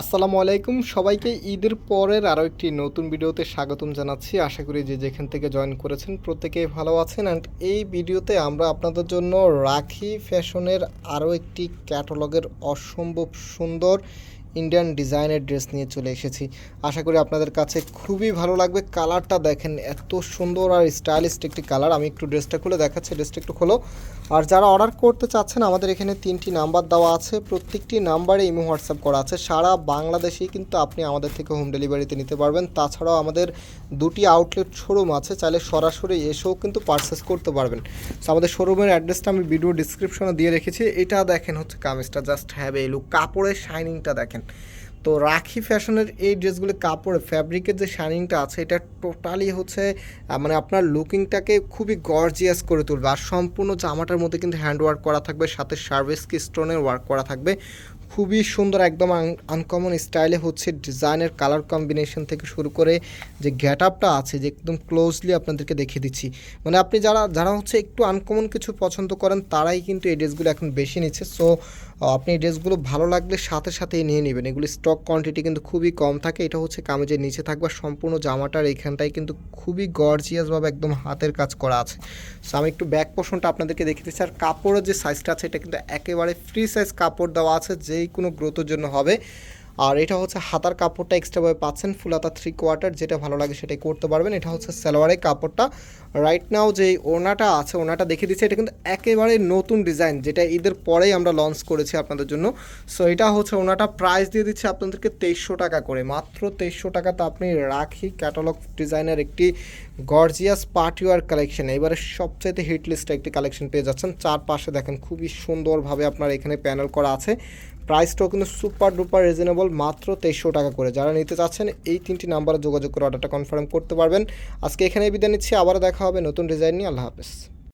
আসসালামু আলাইকুম। সবাইকে ঈদের পরের আরও একটি নতুন ভিডিওতে স্বাগতম জানাচ্ছি। আশা করি যে যেখান থেকে জয়েন করেছেন প্রত্যেকেই ভালো আছেন। অ্যান্ড এই ভিডিওতে আমরা আপনাদের জন্য রাখি ফ্যাশনের আরও একটি ক্যাটালগের অসম্ভব সুন্দর ইন্ডিয়ান ডিজাইনের ড্রেস নিয়ে চলে এসেছি। আশা করি আপনাদের কাছে খুবই ভালো লাগবে। কালারটা দেখেন, এত সুন্দর আর স্টাইলিস্ট একটি কালার আমি একটু ড্রেসটা খুলে দেখাচ্ছি ড্রেসটা একটু খোলো। আর যারা অর্ডার করতে চাচ্ছেন, আমাদের এখানে তিনটি নাম্বার দেওয়া আছে। প্রত্যেকটি নাম্বারে ইমো হোয়াটসঅ্যাপ করা আছে। সারা বাংলাদেশেই কিন্তু আপনি আমাদের থেকে হোম ডেলিভারিতে নিতে পারবেন। তাছাড়াও আমাদের দুটি আউটলেট শোরুম আছে। চাইলে সরাসরি এসেও কিন্তু পারচেস করতে পারবেন। তো আমাদের শোরুমের অ্যাড্রেসটা আমি ভিডিও ডিসক্রিপশনে দিয়ে রেখেছি। এটা দেখেন হচ্ছে কামিজটা। জাস্ট হ্যাভ এ লুক কাপড়ের শাইনিংটা দেখেন। তো রাখি ফ্যাশনের এই ড্রেসগুলো কাপড়ে ফ্যাব্রিকের যে শাইনিংটা আছে, এটা টোটালি হচ্ছে মানে আপনার লুকিংটাকে খুবই গর্জিয়াস করে তুলবে। আর সম্পূর্ণ জামাটার মধ্যে কিন্তু হ্যান্ড ওয়ার্ক করা থাকবে, সাথে সার্ভিস কি স্টোনের ওয়ার্ক করা থাকবে। খুবই সুন্দর একদম আনকমন স্টাইলে হচ্ছে ডিজাইনের কালার কম্বিনেশন থেকে শুরু করে যে গেট আপটা আছে, যে একদম ক্লোজলি আপনাদেরকে দেখিয়ে দিচ্ছি। মানে আপনি যারা যারা হচ্ছে একটু আনকমন কিছু পছন্দ করেন, তারাই কিন্তু এই ড্রেসগুলো এখন বেশি নিচ্ছে। সো আপনি এই ড্রেসগুলো ভালো লাগলে সাথে সাথেই নিয়ে নেবেন। এগুলি স্টক কোয়ান্টিটি কিন্তু খুবই কম থাকে। এটা হচ্ছে কামেজের নিচে থাকবে। সম্পূর্ণ জামাটার এইখানটায় কিন্তু খুবই গর্জিয়াসভাবে একদম হাতের কাজ করা আছে। সো আমি একটু ব্যাক পোর্শনটা আপনাদেরকে দেখে দিচ্ছি। আর কাপড়ের যে সাইজটা আছে, এটা কিন্তু একেবারে ফ্রি সাইজ কাপড় দেওয়া আছে যেই কোনো গ্রোথের জন্য হবে। আর এটা হচ্ছে হাতার কাপড়টা এক্সট্রাভাবে পাচ্ছেন, ফুল হাতা থ্রি কোয়ার্টার যেটা ভালো লাগে সেটাই করতে পারবেন। এটা হচ্ছে সালোয়ারের কাপড়টা। রাইট নাও যে ওনাটা আছে ওনাটা দেখে দিচ্ছে, এটা কিন্তু একেবারে নতুন ডিজাইন যেটা ঈদের পরেই আমরা লঞ্চ করেছি আপনাদের জন্য। সো এটা হচ্ছে ওনাটা প্রাইস দিয়ে দিচ্ছে আপনাদেরকে তেইশশো টাকা করে। মাত্র তেইশশো টাকাতে আপনি রাখি ক্যাটালগ ডিজাইনের একটি গর্জিয়াস পার্টিওয়ার কালেকশন এবারে সবচাইতে হিট লিস্টে একটি কালেকশন পেয়ে যাচ্ছেন। চারপাশে দেখেন খুবই সুন্দরভাবে আপনার এখানে প্যানেল করা আছে। প্রাইসটাও কিন্তু সুপার ডুপার রিজনেবল মাত্র তেইশশো টাকা করে। যারা নিতে চাচ্ছেন, এই তিনটি নাম্বারে যোগাযোগ করে অর্ডারটা কনফার্ম করতে পারবেন। আজকে এখানেই বিদায় নিচ্ছি, আবারও দেখা হবে নতুন ডিজাইন নিয়ে। আল্লাহ হাফেজ।